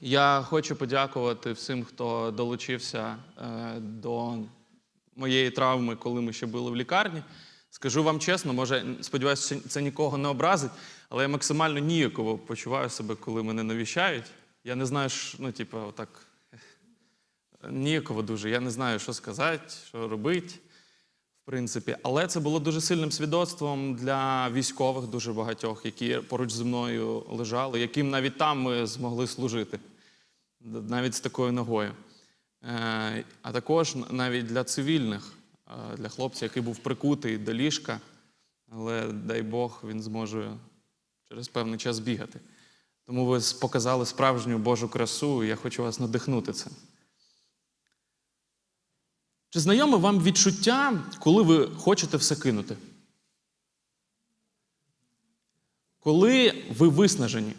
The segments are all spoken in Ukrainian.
Я хочу подякувати всім, хто долучився е, до моєї травми, коли ми ще були в лікарні. Скажу вам чесно, може, сподіваюся, це нікого не образить, але я максимально ніяково почуваю себе, коли мене навіщають. Я не знаю, ну, типу, отак ніяково дуже. Я не знаю, що сказати, що робити, принципі. Але це було дуже сильним свідоцтвом для військових, дуже багатьох, які поруч зі мною лежали, яким навіть там ми змогли служити, навіть з такою ногою. Е, А також навіть для цивільних, е, для хлопця, який був прикутий до ліжка, але дай Бог він зможе через певний час бігати. Тому ви показали справжню Божу красу, і я хочу вас надихнути цим. Чи знайоме вам відчуття, коли ви хочете все кинути? Коли ви виснажені?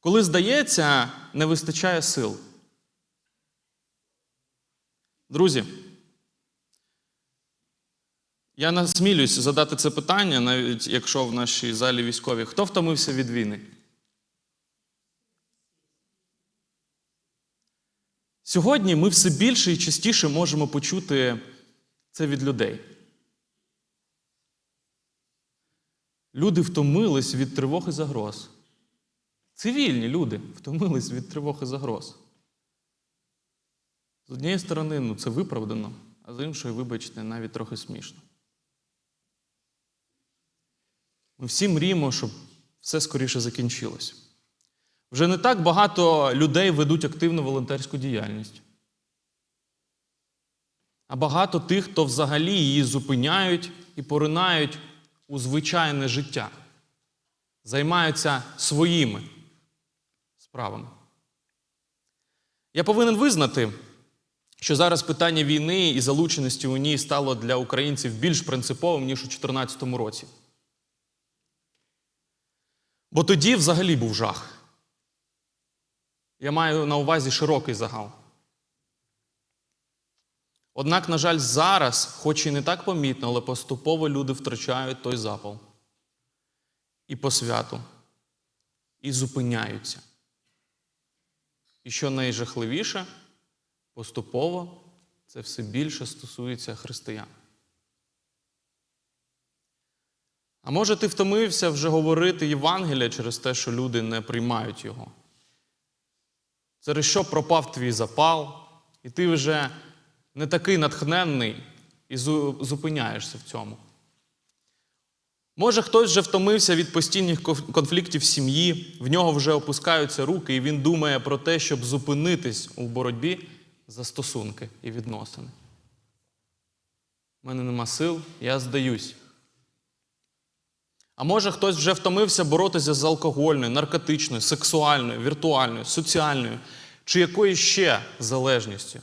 Коли, здається, не вистачає сил? Друзі, я насмілюсь задати це питання, навіть якщо в нашій залі військові. Хто втомився від війни? Сьогодні ми все більше і частіше можемо почути це від людей. Люди втомились від тривог і загроз. Цивільні люди втомились від тривог і загроз. З однієї сторони, ну, це виправдано, а з іншої, вибачте, навіть трохи смішно. Ми всі мріємо, щоб все скоріше закінчилось. Вже не так багато людей ведуть активну волонтерську діяльність. А багато тих, хто взагалі її зупиняють і поринають у звичайне життя, займаються своїми справами. Я повинен визнати, що зараз питання війни і залученості у ній стало для українців більш принциповим, ніж у 2014 році. Бо тоді взагалі був жах. Я маю на увазі широкий загал. Однак, на жаль, зараз, хоч і не так помітно, але поступово люди втрачають той запал і посвяту, і зупиняються. І що найжахливіше, поступово це все більше стосується християн. А може, ти втомився вже говорити Євангелія через те, що люди не приймають його? Через що пропав твій запал, і ти вже не такий натхненний і зупиняєшся в цьому. Може, хтось вже втомився від постійних конфліктів сім'ї, в нього вже опускаються руки, і він думає про те, щоб зупинитись у боротьбі за стосунки і відносини. У мене нема сил, я здаюсь. А може хтось вже втомився боротися з алкогольною, наркотичною, сексуальною, віртуальною, соціальною чи якоюсь ще залежністю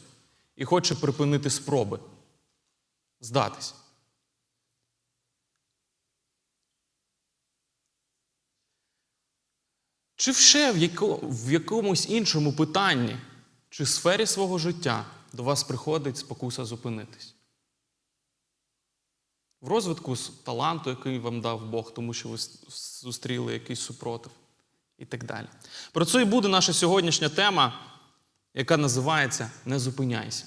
і хоче припинити спроби здатись. Чи ще в, яко, в якомусь іншому питанні чи сфері свого життя до вас приходить спокуса зупинитись? В розвитку таланту, який вам дав Бог, тому що ви зустріли якийсь супротив і так далі. Про це і буде наша сьогоднішня тема, яка називається Не зупиняйся.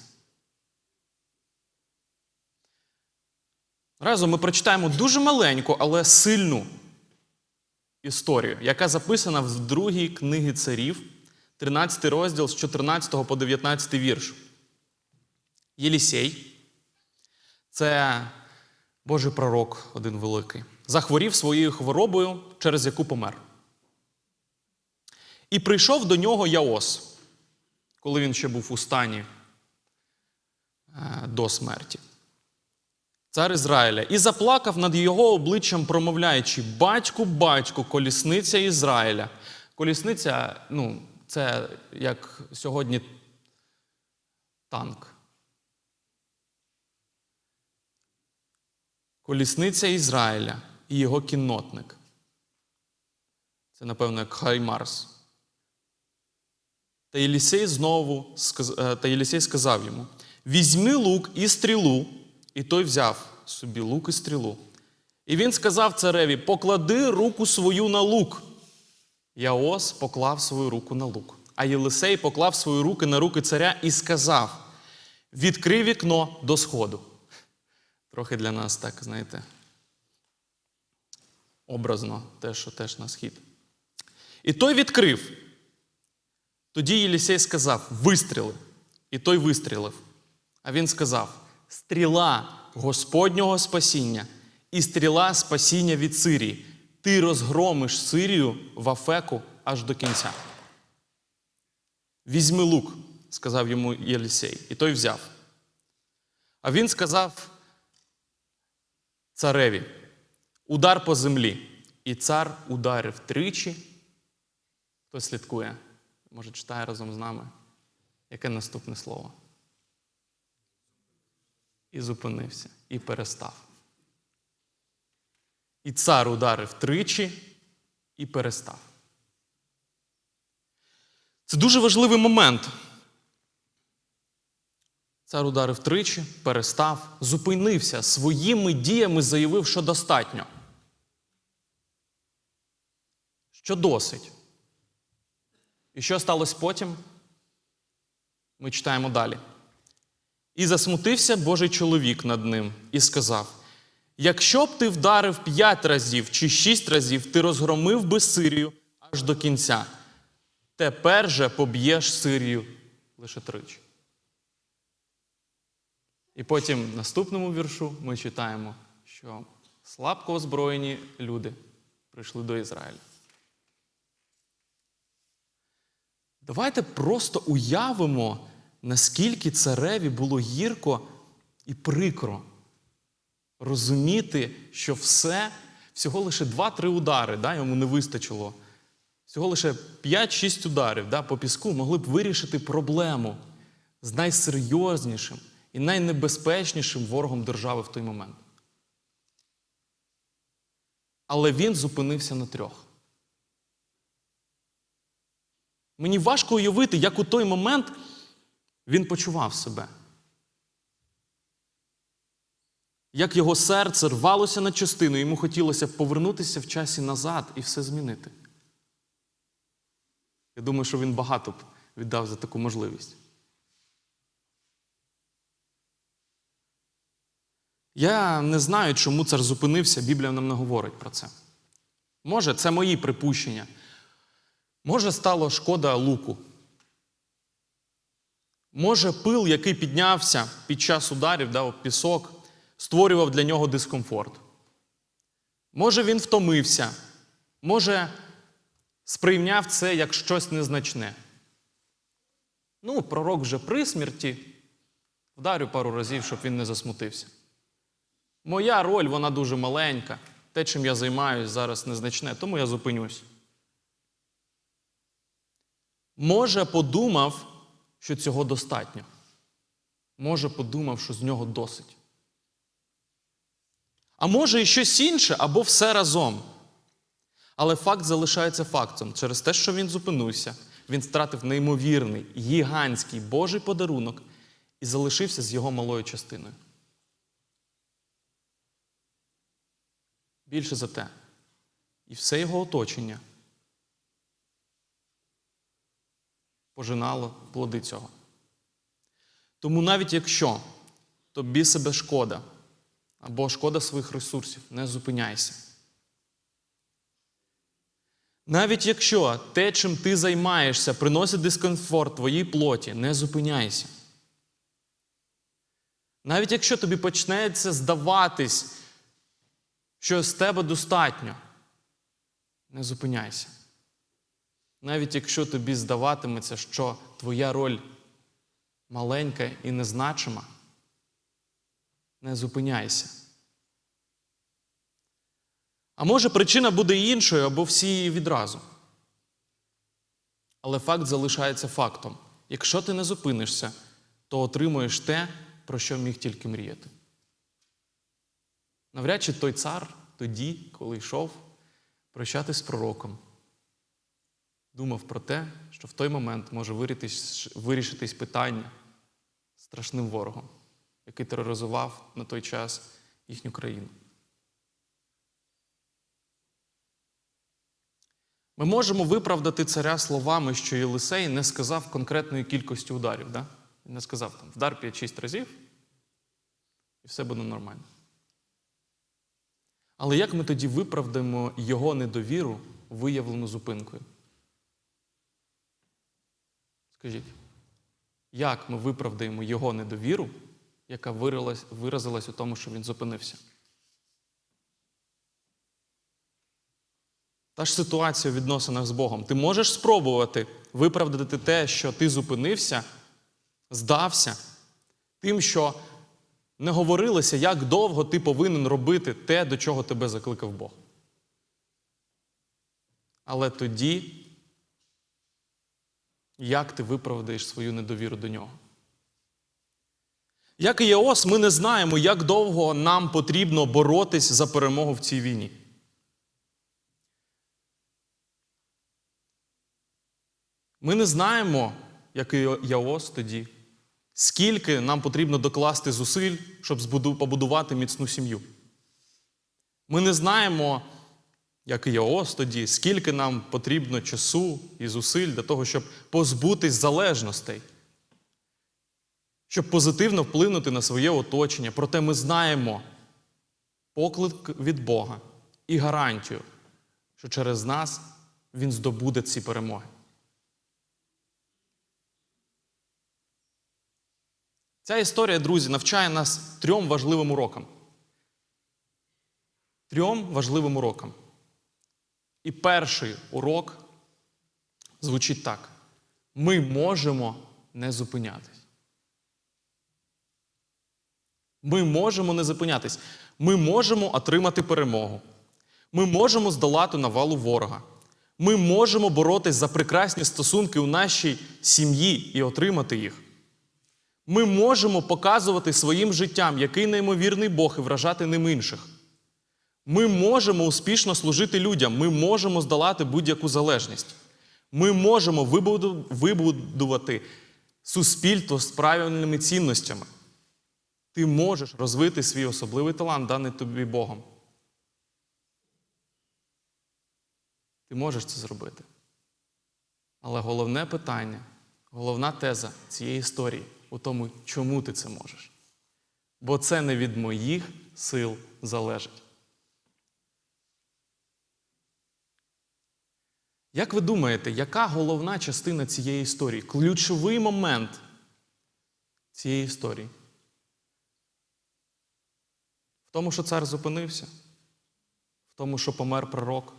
Разом ми прочитаємо дуже маленьку, але сильну історію, яка записана в другій книгі царів, 13 розділ з 14 по 19 вірш. Єлісей це Божий пророк один великий, захворів своєю хворобою, через яку помер. І прийшов до нього Яос, коли він ще був у стані е, до смерті. Цар Ізраїля, і заплакав над його обличчям, промовляючи: Батьку, батьку, колісниця Ізраїля. Колісниця, ну, це як сьогодні танк. Колісниця Ізраїля і його кіннотник. Це, напевно, як Хаймарс. Та Єлісей знову е, та Єлісей сказав йому: Візьми лук і стрілу, і той взяв собі лук і стрілу. І він сказав цареві: поклади руку свою на лук. Яос поклав свою руку на лук, а Єлисей поклав свої руки на руки царя і сказав: Відкрий вікно до сходу. Трохи для нас так, знаєте, образно те, що теж на схід. І той відкрив. Тоді Єлісей сказав: Вистріли. І той вистрілив. А він сказав: Стріла Господнього спасіння і стріла спасіння від Сирії. Ти розгромиш Сирію в Афеку аж до кінця. Візьми лук, сказав йому Єлісей, і той взяв. А він сказав цареві: удар по землі. І цар ударив тричі. Хто слідкує? Може, читає разом з нами. Яке наступне слово? І зупинився, і перестав. І цар ударив тричі і перестав. Це дуже важливий момент. Цар ударив тричі, перестав, зупинився, своїми діями заявив, що достатньо. Що досить. І що сталося потім? Ми читаємо далі. І засмутився Божий чоловік над ним і сказав: Якщо б ти вдарив п'ять разів чи шість разів, ти розгромив би Сирію аж до кінця. Тепер же поб'єш Сирію лише тричі. І потім в наступному віршу ми читаємо, що слабко озброєні люди прийшли до Ізраїля. Давайте просто уявимо, наскільки цареві було гірко і прикро розуміти, що все, всього лише 2-3 удари, да, йому не вистачило. Всього лише 5-6 ударів да, по піску могли б вирішити проблему з найсерйознішим і найнебезпечнішим ворогом держави в той момент. Але він зупинився на трьох. Мені важко уявити, як у той момент він почував себе. Як його серце рвалося на частину, йому хотілося повернутися в часі назад і все змінити. Я думаю, що він багато б віддав за таку можливість. Я не знаю, чому цар зупинився, Біблія нам не говорить про це. Може, це мої припущення. Може, стало шкода луку. Може, пил, який піднявся під час ударів, да, об пісок, створював для нього дискомфорт. Може, він втомився, може, сприйняв це як щось незначне. Ну, пророк вже при смерті, вдарю пару разів, щоб він не засмутився. Моя роль, вона дуже маленька. Те, чим я займаюся, зараз незначне, тому я зупинюсь. Може, подумав, що цього достатньо. Може, подумав, що з нього досить. А може і щось інше, або все разом. Але факт залишається фактом. Через те, що він зупинився, він втратив неймовірний, гігантський Божий подарунок і залишився з його малою частиною. Більше за те, і все його оточення пожинало плоди цього. Тому навіть якщо тобі себе шкода або шкода своїх ресурсів, не зупиняйся. Навіть якщо те, чим ти займаєшся, приносить дискомфорт твоїй плоті, не зупиняйся. Навіть якщо тобі почнеться здаватись, що з тебе достатньо, не зупиняйся. Навіть якщо тобі здаватиметься, що твоя роль маленька і незначима, не зупиняйся. А може, причина буде іншою або всі її відразу. Але факт залишається фактом. Якщо ти не зупинишся, то отримуєш те, про що міг тільки мріяти. Навряд чи той цар тоді, коли йшов прощатись з пророком, думав про те, що в той момент може вирішитись, питання страшним ворогом, який тероризував на той час їхню країну. Ми можемо виправдати царя словами, що Єлисей не сказав конкретної кількості ударів. Да? Він не сказав там вдар 5-6 разів, і все буде нормально. Але як ми тоді виправдаємо його недовіру, виявлену зупинкою? Скажіть, як ми виправдаємо його недовіру, яка виразилась, у тому, що він зупинився? Та ж ситуація у відносинах з Богом. Ти можеш спробувати виправдати те, що ти зупинився, здався, тим, що не говорилося, як довго ти повинен робити те, до чого тебе закликав Бог. Але тоді, як ти виправдаєш свою недовіру до нього? Як і Єос, ми не знаємо, як довго нам потрібно боротись за перемогу в цій війні. Ми не знаємо, як і Яос тоді, скільки нам потрібно докласти зусиль, щоб побудувати міцну сім'ю. Ми не знаємо, як і Яос тоді, скільки нам потрібно часу і зусиль для того, щоб позбутись залежностей, щоб позитивно вплинути на своє оточення. Проте ми знаємо поклик від Бога і гарантію, що через нас Він здобуде ці перемоги. Ця історія, друзі, навчає нас трьом важливим урокам. Трьом важливим урокам. І перший урок звучить так: ми можемо не зупинятись. Ми можемо не зупинятись. Ми можемо отримати перемогу. Ми можемо здолати навалу ворога. Ми можемо боротись за прекрасні стосунки у нашій сім'ї і отримати їх. Ми можемо показувати своїм життям, який неймовірний Бог і вражати ним інших. Ми можемо успішно служити людям, ми можемо здолати будь-яку залежність. Ми можемо вибудувати суспільство з правильними цінностями. Ти можеш розвити свій особливий талант, даний тобі Богом. Ти можеш це зробити. Але головне питання, головна теза цієї історії у тому, чому ти це можеш. Бо це не від моїх сил залежить. Як ви думаєте, яка головна частина цієї історії? Ключовий момент цієї історії? В тому, що цар зупинився, в тому, що помер пророк,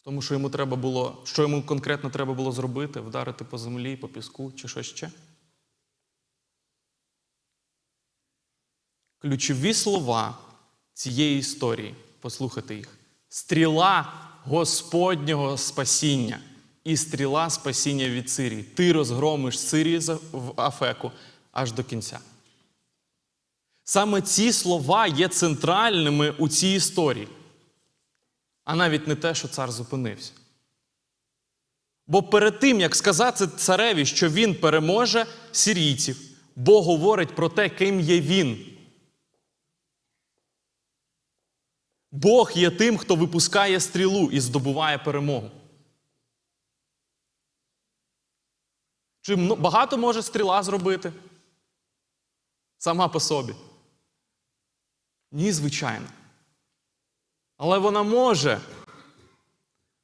в тому, що йому треба було, що йому конкретно треба було зробити, вдарити по землі, по піску чи що ще? Ключові слова цієї історії, послухайте їх. Стріла Господнього спасіння і стріла спасіння від Сирії. Ти розгромиш Сирію в Афеку аж до кінця. Саме ці слова є центральними у цій історії, а навіть не те, що цар зупинився. Бо перед тим, як сказати цареві, що він переможе сирійців, Бог говорить про те, ким є він. Бог є тим, хто випускає стрілу і здобуває перемогу. Чи багато може стріла зробити? Сама по собі? Ні, звичайно. Але вона може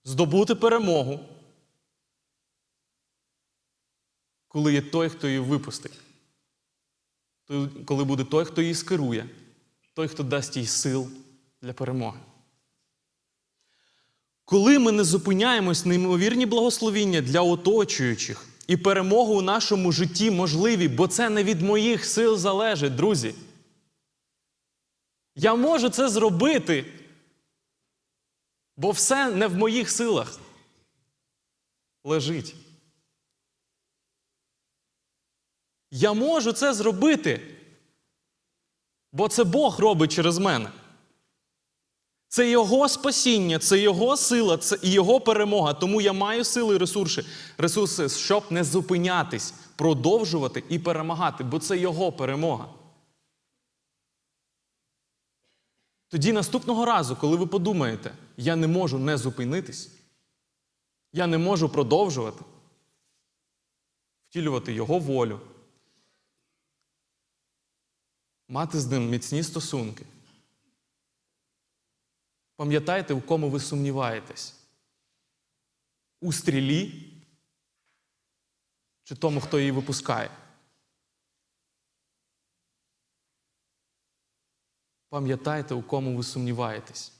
здобути перемогу, коли є той, хто її випустить. Коли буде той, хто її скерує, той, хто дасть їй сил для перемоги. Коли ми не зупиняємось неймовірні благословіння для оточуючих і перемогу у нашому житті можливі, бо це не від моїх сил залежить, друзі. Я можу це зробити, бо все не в моїх силах лежить. Я можу це зробити, бо це Бог робить через мене. Це Його спасіння, це Його сила, це Його перемога. Тому я маю сили і ресурси, ресурси, щоб не зупинятись, продовжувати і перемагати, бо це Його перемога. Тоді наступного разу, коли ви подумаєте, я не можу не зупинитись, Я не можу продовжувати втілювати Його волю, мати з ним міцні стосунки. Пам'ятайте, у кому ви сумніваєтесь? У стрілі чи тому, хто її випускає? Пам'ятайте, у кому ви сумніваєтесь.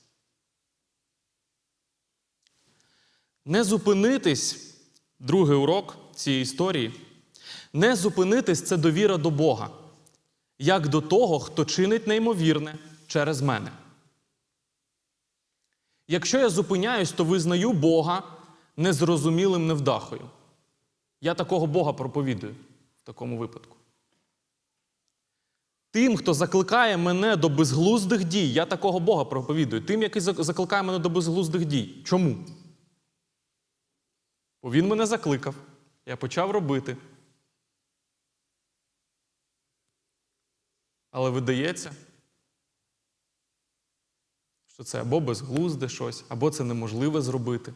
Не зупинитись, другий урок цієї історії, не зупинитись це довіра до Бога, як до того, хто чинить неймовірне через мене. Якщо я зупиняюсь, то визнаю Бога незрозумілим невдахою. Я такого Бога проповідую в такому випадку. Тим, хто закликає мене до безглуздих дій, я такого Бога проповідую. Тим, який закликає мене до безглуздих дій. Чому? Бо він мене закликав, я почав робити. Але видається, що це або безглузде щось, або це неможливе зробити.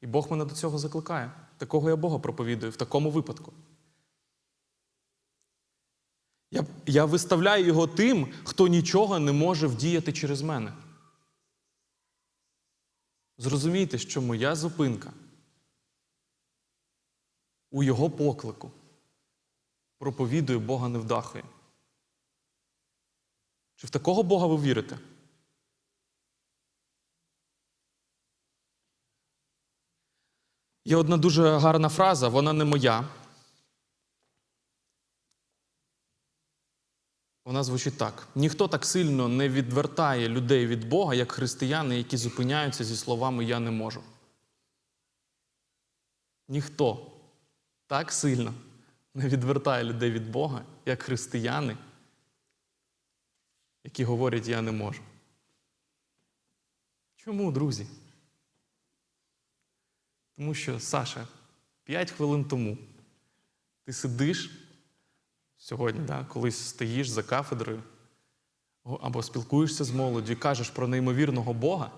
І Бог мене до цього закликає. Такого я Бога проповідую в такому випадку. Я, я виставляю його тим, хто нічого не може вдіяти через мене. Зрозумійте, що моя зупинка у його поклику проповідує Бога невдахою. Чи в такого Бога ви вірите? Є одна дуже гарна фраза, вона не моя. Вона звучить так: ніхто так сильно не відвертає людей від Бога, як християни, які зупиняються зі словами Я не можу. Ніхто так сильно не відвертає людей від Бога, як християни, які говорять Я не можу. Чому, друзі? Тому що, Саша, 5 хвилин тому ти сидиш сьогодні, да, колись стоїш за кафедрою або спілкуєшся з молоддю кажеш про неймовірного Бога,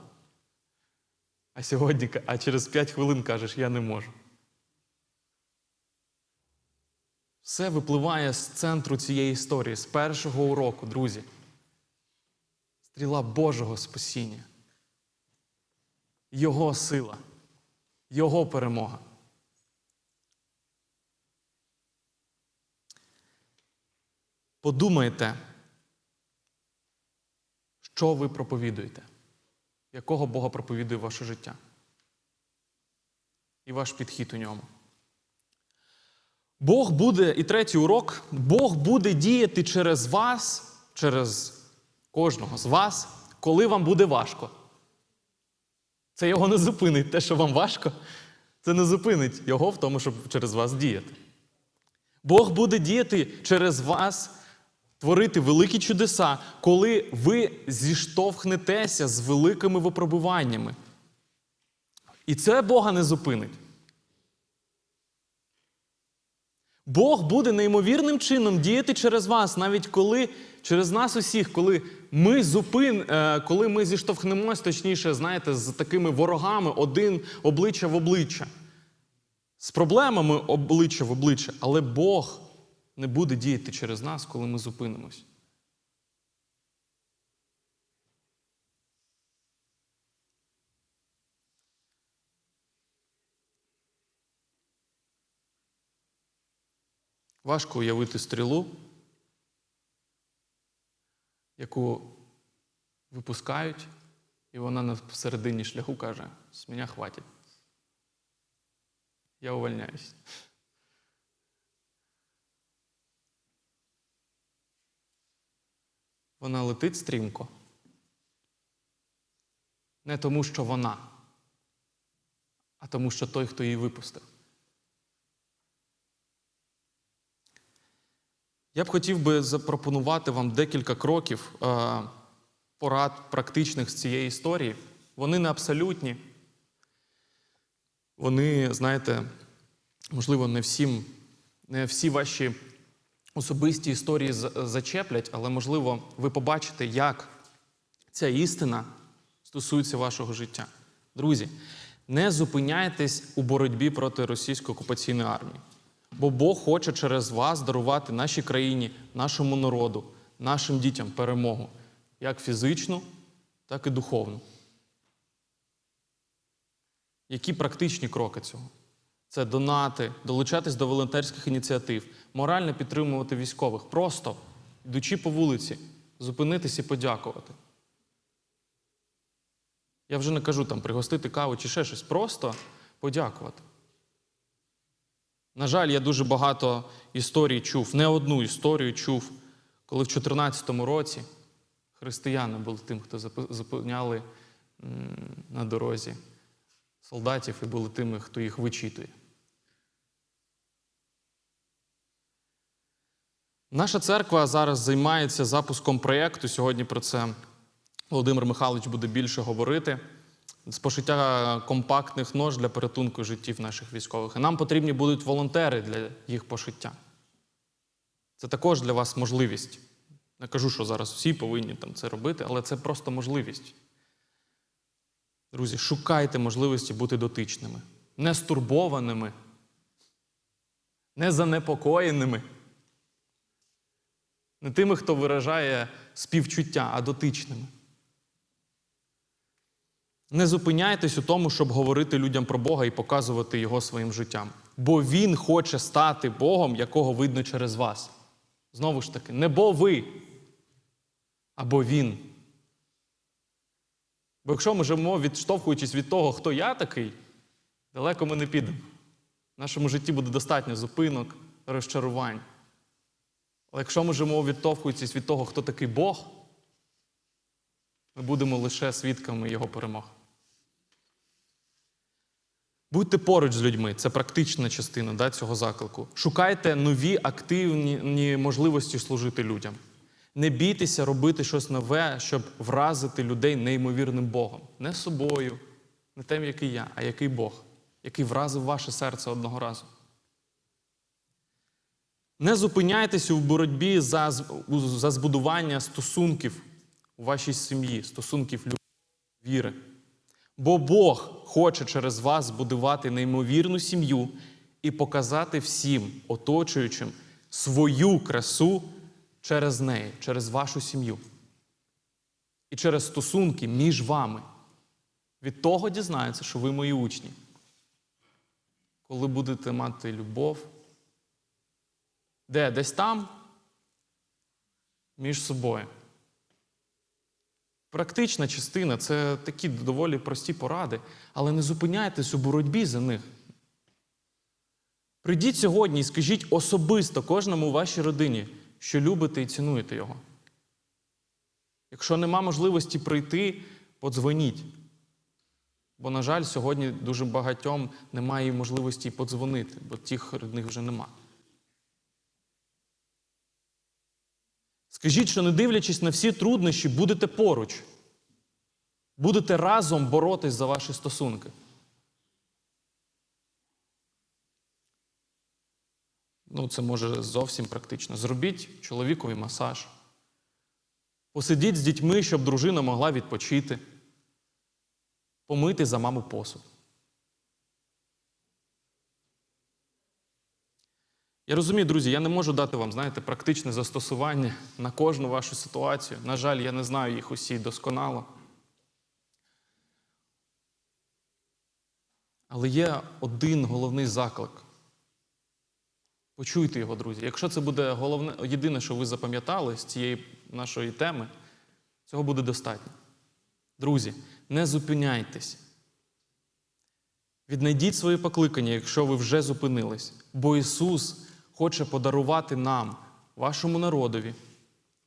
а сьогодні, а через 5 хвилин кажеш, я не можу. Все випливає з центру цієї історії, з першого уроку, друзі. Стріла Божого спасіння. Його сила, Його перемога. Подумайте, що ви проповідуєте, якого Бога проповідує ваше життя і ваш підхід у ньому. Бог буде, і третій урок, Бог буде діяти через вас, через кожного з вас, коли вам буде важко. Це його не зупинить. Те, що вам важко, це не зупинить його в тому, щоб через вас діяти. Бог буде діяти через вас, творити великі чудеса, коли ви зіштовхнетеся з великими випробуваннями. І це Бога не зупинить. Бог буде неймовірним чином діяти через вас, навіть коли через нас усіх, коли ми зупин, е, коли ми зіштовхнемось, точніше, знаєте, з такими ворогами один обличчя в обличчя, з проблемами обличчя в обличчя, але Бог не буде діяти через нас, коли ми зупинимось. Важко уявити стрілу, яку випускають, і вона на середині шляху каже: з мене хватить. Я увольняюсь. Вона летить стрімко. Не тому, що вона, а тому, що той, хто її випустив. Я б хотів би запропонувати вам декілька кроків е, порад практичних з цієї історії. Вони не абсолютні. Вони, знаєте, можливо, не всім, не всі ваші особисті історії зачеплять, але, можливо, ви побачите, як ця істина стосується вашого життя. Друзі, Не зупиняйтесь у боротьбі проти російської окупаційної армії. Бо Бог хоче через вас дарувати нашій країні, нашому народу, нашим дітям перемогу, як фізичну, так і духовну. Які практичні кроки цього? Це донати, долучатись до волонтерських ініціатив, морально підтримувати військових, просто йдучи по вулиці, зупинитись і подякувати. Я вже не кажу там пригостити каву чи ще щось, просто подякувати. На жаль, я дуже багато історій чув, не одну історію чув, коли в 2014 році християни були тим, хто зупиняли на дорозі солдатів і були тими, хто їх вичитує. Наша церква зараз займається запуском проєкту. Сьогодні про це Володимир Михайлович буде більше говорити. З пошиття компактних нож для порятунку життів наших військових. І нам потрібні будуть волонтери для їх пошиття. Це також для вас можливість. Не кажу, що зараз всі повинні там це робити, але це просто можливість. Друзі, шукайте можливості бути дотичними, не стурбованими, не занепокоєними. Не тими, хто виражає співчуття, а дотичними. Не зупиняйтесь у тому, щоб говорити людям про Бога і показувати Його своїм життям. Бо Він хоче стати Богом, якого видно через вас. Знову ж таки, не бо ви, або Він. Бо якщо ми живемо, відштовхуючись від того, хто я такий, далеко ми не підемо. В нашому житті буде достатньо зупинок, розчарувань. Але якщо ми живемо, відштовхуючись від того, хто такий Бог, ми будемо лише свідками Його перемог. Будьте поруч з людьми, це практична частина да, цього заклику. Шукайте нові активні можливості служити людям. Не бійтеся робити щось нове, щоб вразити людей неймовірним Богом. Не собою, не тим, який я, а який Бог, який вразив ваше серце одного разу. Не зупиняйтесь у боротьбі за, за збудування стосунків у вашій сім'ї, стосунків любові, віри. Бо Бог хоче через вас будувати неймовірну сім'ю і показати всім оточуючим свою красу через неї, через вашу сім'ю. І через стосунки між вами. Від того дізнаються, що ви мої учні. Коли будете мати любов, де? Десь там, між собою. Практична частина це такі доволі прості поради, але не зупиняйтесь у боротьбі за них. Прийдіть сьогодні і скажіть особисто кожному у вашій родині, що любите і цінуєте його. Якщо нема можливості прийти, подзвоніть. Бо, на жаль, сьогодні дуже багатьом немає можливості подзвонити, бо тих родних вже нема. Скажіть, що не дивлячись на всі труднощі, будете поруч. Будете разом боротись за ваші стосунки. Ну, це може зовсім практично. Зробіть чоловікові масаж. Посидіть з дітьми, щоб дружина могла відпочити. Помити за маму посуд. Я розумію, друзі, я не можу дати вам, знаєте, практичне застосування на кожну вашу ситуацію. На жаль, я не знаю їх усі досконало. Але є один головний заклик. Почуйте його, друзі. Якщо це буде головне, єдине, що ви запам'ятали з цієї нашої теми, цього буде достатньо. Друзі, не зупиняйтесь. Віднайдіть своє покликання, якщо ви вже зупинились. Бо Ісус хоче подарувати нам, вашому народові,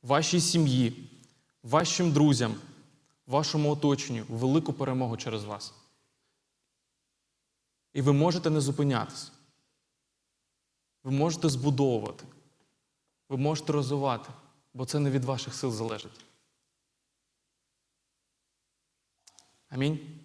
вашій сім'ї, вашим друзям, вашому оточенню велику перемогу через вас. І ви можете не зупинятись. Ви можете збудовувати, ви можете розвивати, бо це не від ваших сил залежить. Амінь.